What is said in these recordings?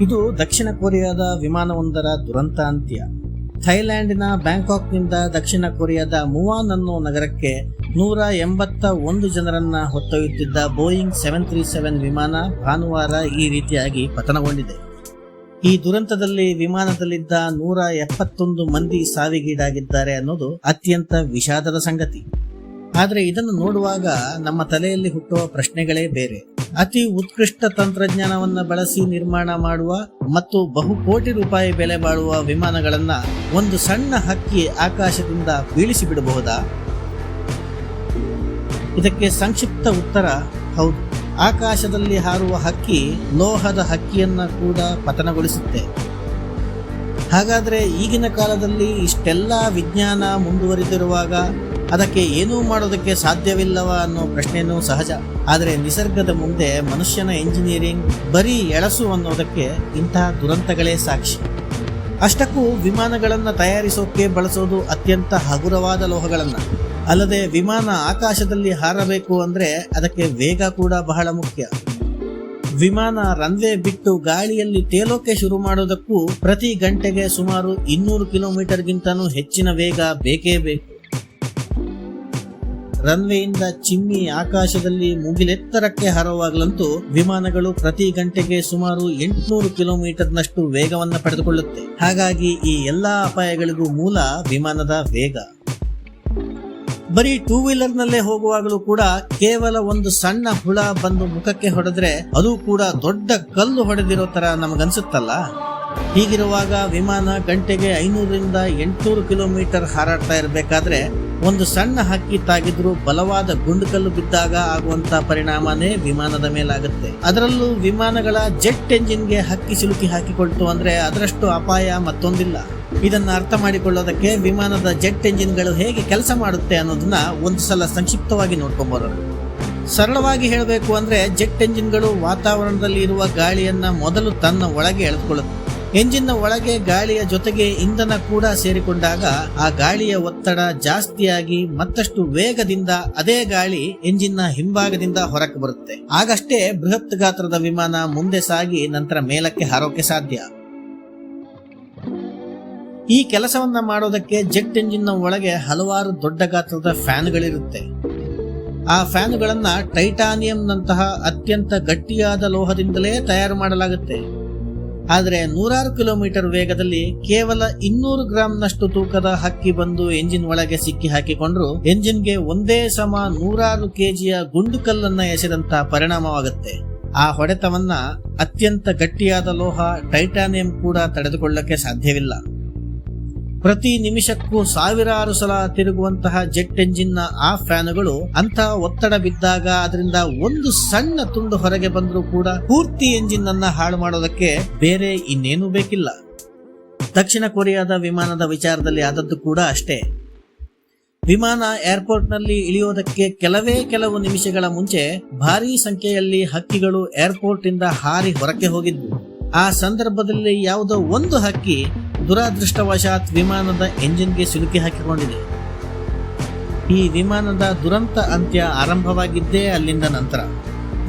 ಇದು ದಕ್ಷಿಣ ಕೊರಿಯಾದ ವಿಮಾನವೊಂದರ ದುರಂತ ಅಂತ್ಯ ಥೈಲ್ಯಾಂಡಿನ ಬ್ಯಾಂಕಾಕ್ನಿಂದ ದಕ್ಷಿಣ ಕೊರಿಯಾದ ಮುವಾನ್ ಅನ್ನೋ ನಗರಕ್ಕೆ ನೂರ ಎಂಬತ್ತ ಒಂದು ಜನರನ್ನ ಹೊತ್ತೊಯ್ಯುತ್ತಿದ್ದ ಬೋಯಿಂಗ್ ಸೆವೆನ್ ತ್ರೀ ಸೆವೆನ್ ವಿಮಾನ ಭಾನುವಾರ ಈ ರೀತಿಯಾಗಿ ಪತನಗೊಂಡಿದೆ. ಈ ದುರಂತದಲ್ಲಿ ವಿಮಾನದಲ್ಲಿದ್ದ ನೂರ ಎಪ್ಪತ್ತೊಂದು ಮಂದಿ ಸಾವಿಗೀಡಾಗಿದ್ದಾರೆ ಅನ್ನೋದು ಅತ್ಯಂತ ವಿಷಾದದ ಸಂಗತಿ. ಆದರೆ ಇದನ್ನು ನೋಡುವಾಗ ನಮ್ಮ ತಲೆಯಲ್ಲಿ ಹುಟ್ಟುವ ಪ್ರಶ್ನೆಗಳೇ ಬೇರೆ. ಅತಿ ಉತ್ಕೃಷ್ಟ ತಂತ್ರಜ್ಞಾನವನ್ನು ಬಳಸಿ ನಿರ್ಮಾಣ ಮಾಡುವ ಮತ್ತು ಬಹುಕೋಟಿ ರೂಪಾಯಿ ಬೆಲೆ ಬಾಳುವ ವಿಮಾನಗಳನ್ನ ಒಂದು ಸಣ್ಣ ಹಕ್ಕಿ ಆಕಾಶದಿಂದ ಬೀಳಿಸಿ ಬಿಡಬಹುದಾ ಇದಕ್ಕೆ ಸಂಕ್ಷಿಪ್ತ ಉತ್ತರ, ಹೌದು. ಆಕಾಶದಲ್ಲಿ ಹಾರುವ ಹಕ್ಕಿ ಲೋಹದ ಹಕ್ಕಿಯನ್ನ ಕೂಡ ಪತನಗೊಳಿಸುತ್ತೆ. ಹಾಗಾದ್ರೆ ಈಗಿನ ಕಾಲದಲ್ಲಿ ಇಷ್ಟೆಲ್ಲ ವಿಜ್ಞಾನ ಮುಂದುವರಿದಿರುವಾಗ ಅದಕ್ಕೆ ಏನೂ ಮಾಡೋದಕ್ಕೆ ಸಾಧ್ಯವಿಲ್ಲವ ಅನ್ನೋ ಪ್ರಶ್ನೆಯೂ ಸಹಜ. ಆದರೆ ನಿಸರ್ಗದ ಮುಂದೆ ಮನುಷ್ಯನ ಎಂಜಿನಿಯರಿಂಗ್ ಬರೀ ಎಳಸು ಅನ್ನೋದಕ್ಕೆ ಇಂತಹ ದುರಂತಗಳೇ ಸಾಕ್ಷಿ. ಅಷ್ಟಕ್ಕೂ ವಿಮಾನಗಳನ್ನು ತಯಾರಿಸೋಕೆ ಬಳಸೋದು ಅತ್ಯಂತ ಹಗುರವಾದ ಲೋಹಗಳನ್ನು. ಅಲ್ಲದೆ ವಿಮಾನ ಆಕಾಶದಲ್ಲಿ ಹಾರಬೇಕು ಅಂದರೆ ಅದಕ್ಕೆ ವೇಗ ಕೂಡ ಬಹಳ ಮುಖ್ಯ. ವಿಮಾನ ರನ್ವೇ ಬಿಟ್ಟು ಗಾಳಿಯಲ್ಲಿ ತೇಲೋಕೆ ಶುರು ಮಾಡೋದಕ್ಕೂ ಪ್ರತಿ ಗಂಟೆಗೆ ಸುಮಾರು ಇನ್ನೂರು ಕಿಲೋಮೀಟರ್ಗಿಂತನೂ ಹೆಚ್ಚಿನ ವೇಗ ಬೇಕೇ ಬೇಕು. ರನ್ವೇಯಿಂದ ಚಿಮ್ಮಿ ಆಕಾಶದಲ್ಲಿ ಮುಗಿಲೆತ್ತರಕ್ಕೆ ಹಾರುವಾಗಲಂತೂ ವಿಮಾನಗಳು ಪ್ರತಿ ಗಂಟೆಗೆ ಸುಮಾರು ಎಂಟುನೂರು ಕಿಲೋಮೀಟರ್ನಷ್ಟು ವೇಗವನ್ನು ಪಡೆದುಕೊಳ್ಳುತ್ತೆ. ಹಾಗಾಗಿ ಈ ಎಲ್ಲಾ ಅಪಾಯಗಳಿಗೂ ಮೂಲ ವಿಮಾನದ ವೇಗ. ಬರೀ ಟೂ ವೀಲರ್ ನಲ್ಲೇ ಹೋಗುವಾಗಲೂ ಕೂಡ ಕೇವಲ ಒಂದು ಸಣ್ಣ ಹುಳ ಬಂದು ಮುಖಕ್ಕೆ ಹೊಡೆದ್ರೆ ಅದು ಕೂಡ ದೊಡ್ಡ ಕಲ್ಲು ಹೊಡೆದಿರೋ ತರ ನಮಗನ್ಸುತ್ತಲ್ಲ? ಹೀಗಿರುವಾಗ ವಿಮಾನ ಗಂಟೆಗೆ ಐನೂರರಿಂದ ಎಂಟುನೂರು ಕಿಲೋಮೀಟರ್ ಹಾರಾಡ್ತಾ ಇರಬೇಕಾದ್ರೆ ಒಂದು ಸಣ್ಣ ಹಕ್ಕಿ ತಾಗಿದ್ರೂ ಬಲವಾದ ಗುಂಡುಕಲ್ಲು ಬಿದ್ದಾಗ ಆಗುವಂತ ಪರಿಣಾಮನೇ ವಿಮಾನದ ಮೇಲಾಗುತ್ತೆ. ಅದರಲ್ಲೂ ವಿಮಾನಗಳ ಜೆಟ್ ಎಂಜಿನ್ಗೆ ಹಕ್ಕಿ ಸಿಲುಕಿ ಹಾಕಿಕೊಳ್ತು ಅಂದ್ರೆ ಅದರಷ್ಟು ಅಪಾಯ ಮತ್ತೊಂದಿಲ್ಲ. ಇದನ್ನು ಅರ್ಥ ಮಾಡಿಕೊಳ್ಳೋದಕ್ಕೆ ವಿಮಾನದ ಜೆಟ್ ಎಂಜಿನ್ಗಳು ಹೇಗೆ ಕೆಲಸ ಮಾಡುತ್ತೆ ಅನ್ನೋದನ್ನ ಒಂದು ಸಲ ಸಂಕ್ಷಿಪ್ತವಾಗಿ ನೋಡ್ಕೊಂಬರೋಣ. ಸರಳವಾಗಿ ಹೇಳಬೇಕು ಅಂದ್ರೆ ಜೆಟ್ ಎಂಜಿನ್ಗಳು ವಾತಾವರಣದಲ್ಲಿ ಇರುವ ಗಾಳಿಯನ್ನ ಮೊದಲು ತನ್ನ ಒಳಗೆ ಎಳೆದುಕೊಳ್ಳುತ್ತೆ. ಎಂಜಿನ್ನ ಒಳಗೆ ಗಾಳಿಯ ಜೊತೆಗೆ ಇಂಧನ ಕೂಡ ಸೇರಿಕೊಂಡಾಗ ಆ ಗಾಳಿಯ ಒತ್ತಡ ಜಾಸ್ತಿಯಾಗಿ ಮತ್ತಷ್ಟು ವೇಗದಿಂದ ಅದೇ ಗಾಳಿ ಎಂಜಿನ್ನ ಹಿಂಭಾಗದಿಂದ ಹೊರಕ್ಕೆ ಬರುತ್ತೆ. ಆಗಷ್ಟೇ ಬೃಹತ್ ಗಾತ್ರದ ವಿಮಾನ ಮುಂದೆ ಸಾಗಿ ನಂತರ ಮೇಲಕ್ಕೆ ಹಾರೋಕೆ ಸಾಧ್ಯ. ಈ ಕೆಲಸವನ್ನ ಮಾಡೋದಕ್ಕೆ ಜೆಟ್ ಎಂಜಿನ್ನ ಒಳಗೆ ಹಲವಾರು ದೊಡ್ಡ ಗಾತ್ರದ ಫ್ಯಾನ್ಗಳಿರುತ್ತೆ. ಆ ಫ್ಯಾನ್ಗಳನ್ನ ಟೈಟಾನಿಯಂನಂತಹ ಅತ್ಯಂತ ಗಟ್ಟಿಯಾದ ಲೋಹದಿಂದಲೇ ತಯಾರು ಮಾಡಲಾಗುತ್ತೆ. ಆದರೆ ನೂರಾರು ಕಿಲೋಮೀಟರ್ ವೇಗದಲ್ಲಿ ಕೇವಲ ಇನ್ನೂರು ಗ್ರಾಂನಷ್ಟು ತೂಕದ ಹಕ್ಕಿ ಬಂದು ಎಂಜಿನ್ ಒಳಗೆ ಸಿಕ್ಕಿ ಹಾಕಿಕೊಂಡ್ರು, ಎಂಜಿನ್ಗೆ ಒಂದೇ ಸಮ ನೂರಾರು ಕೆಜಿಯ ಗುಂಡು ಕಲ್ಲನ್ನ ಎಸೆದಂತ ಪರಿಣಾಮವಾಗುತ್ತೆ. ಆ ಹೊಡೆತವನ್ನ ಅತ್ಯಂತ ಗಟ್ಟಿಯಾದ ಲೋಹ ಟೈಟಾನಿಯಂ ಕೂಡ ತಡೆದುಕೊಳ್ಳಕ್ಕೆ ಸಾಧ್ಯವಿಲ್ಲ. ಪ್ರತಿ ನಿಮಿಷಕ್ಕೂ ಸಾವಿರಾರು ಸಲ ತಿರುಗುವಂತಹ ಜೆಟ್ ಎಂಜಿನ್ನ ಆ ಫ್ಯಾನುಗಳು ಅಂತಹ ಒತ್ತಡ ಬಿದ್ದಾಗ ಅದರಿಂದ ಒಂದು ಸಣ್ಣ ತುಂಡು ಹೊರಗೆ ಬಂದರೂ ಕೂಡ ಪೂರ್ತಿ ಎಂಜಿನ್ ಅನ್ನ ಹಾಳು ಮಾಡೋದಕ್ಕೆ ಬೇರೆ ಇನ್ನೇನೂ ಬೇಕಿಲ್ಲ. ದಕ್ಷಿಣ ಕೊರಿಯಾದ ವಿಮಾನದ ವಿಚಾರದಲ್ಲಿ ಆದದ್ದು ಕೂಡ ಅಷ್ಟೇ. ವಿಮಾನ ಏರ್ಪೋರ್ಟ್ನಲ್ಲಿ ಇಳಿಯೋದಕ್ಕೆ ಕೆಲವೇ ಕೆಲವು ನಿಮಿಷಗಳ ಮುಂಚೆ ಭಾರೀ ಸಂಖ್ಯೆಯಲ್ಲಿ ಹಕ್ಕಿಗಳು ಏರ್ಪೋರ್ಟ್ ಇಂದ ಹಾರಿ ಹೊರಕ್ಕೆ ಹೋಗಿದ್ವು. ಆ ಸಂದರ್ಭದಲ್ಲಿ ಯಾವುದೋ ಒಂದು ಹಕ್ಕಿ ದುರಾದೃಷ್ಟವಶಾತ್ ವಿಮಾನದ ಎಂಜಿನ್ಗೆ ಸಿಲುಕಿ ಹಾಕಿಕೊಂಡಿದೆ. ಈ ವಿಮಾನದ ದುರಂತ ಅಂತ್ಯ ಆರಂಭವಾಗಿದ್ದೇ ಅಲ್ಲಿಂದ ನಂತರ.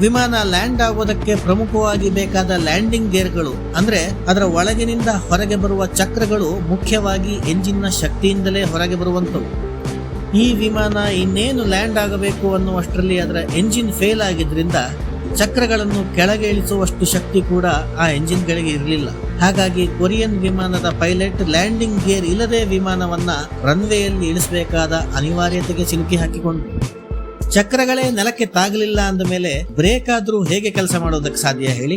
ವಿಮಾನ ಲ್ಯಾಂಡ್ ಆಗುವುದಕ್ಕೆ ಪ್ರಮುಖವಾಗಿ ಬೇಕಾದ ಲ್ಯಾಂಡಿಂಗ್ ಗೇರ್ಗಳು, ಅಂದ್ರೆ ಅದರ ಒಳಗಿನಿಂದ ಹೊರಗೆ ಬರುವ ಚಕ್ರಗಳು ಮುಖ್ಯವಾಗಿ ಎಂಜಿನ್ನ ಶಕ್ತಿಯಿಂದಲೇ ಹೊರಗೆ ಬರುವಂತವು ಈ ವಿಮಾನ ಇನ್ನೇನು ಲ್ಯಾಂಡ್ ಆಗಬೇಕು ಅನ್ನುವಷ್ಟರಲ್ಲಿ ಅದರ ಎಂಜಿನ್ ಫೇಲ್ ಆಗಿದ್ರಿಂದ ಚಕ್ರಗಳನ್ನು ಕೆಳಗೆ ಇಳಿಸುವಷ್ಟು ಶಕ್ತಿ ಕೂಡ ಆ ಎಂಜಿನ್ಗಳಿಗೆ ಇರಲಿಲ್ಲ. ಹಾಗಾಗಿ ಕೊರಿಯನ್ ವಿಮಾನದ ಪೈಲಟ್ ಲ್ಯಾಂಡಿಂಗ್ ಗೇರ್ ಇಲ್ಲದೆ ವಿಮಾನವನ್ನ ರನ್ವೇಯಲ್ಲಿ ಇಳಿಸಬೇಕಾದ ಅನಿವಾರ್ಯತೆಗೆ ಸಿಲುಕಿ ಹಾಕಿಕೊಂಡು ಚಕ್ರಗಳೇ ನೆಲಕ್ಕೆ ತಾಗಲಿಲ್ಲ ಅಂದ ಮೇಲೆ ಬ್ರೇಕ್ ಆದರೂ ಹೇಗೆ ಕೆಲಸ ಮಾಡೋದಕ್ಕೆ ಸಾಧ್ಯ ಹೇಳಿ?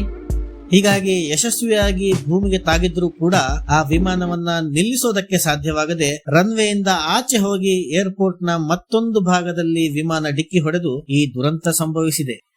ಹೀಗಾಗಿ ಯಶಸ್ವಿಯಾಗಿ ಭೂಮಿಗೆ ತಾಗಿದ್ರೂ ಕೂಡ ಆ ವಿಮಾನವನ್ನ ನಿಲ್ಲಿಸೋದಕ್ಕೆ ಸಾಧ್ಯವಾಗದೆ ರನ್ವೇಯಿಂದ ಆಚೆ ಹೋಗಿ ಏರ್ಪೋರ್ಟ್ನ ಮತ್ತೊಂದು ಭಾಗದಲ್ಲಿ ವಿಮಾನ ಡಿಕ್ಕಿ ಹೊಡೆದು ಈ ದುರಂತ ಸಂಭವಿಸಿದೆ.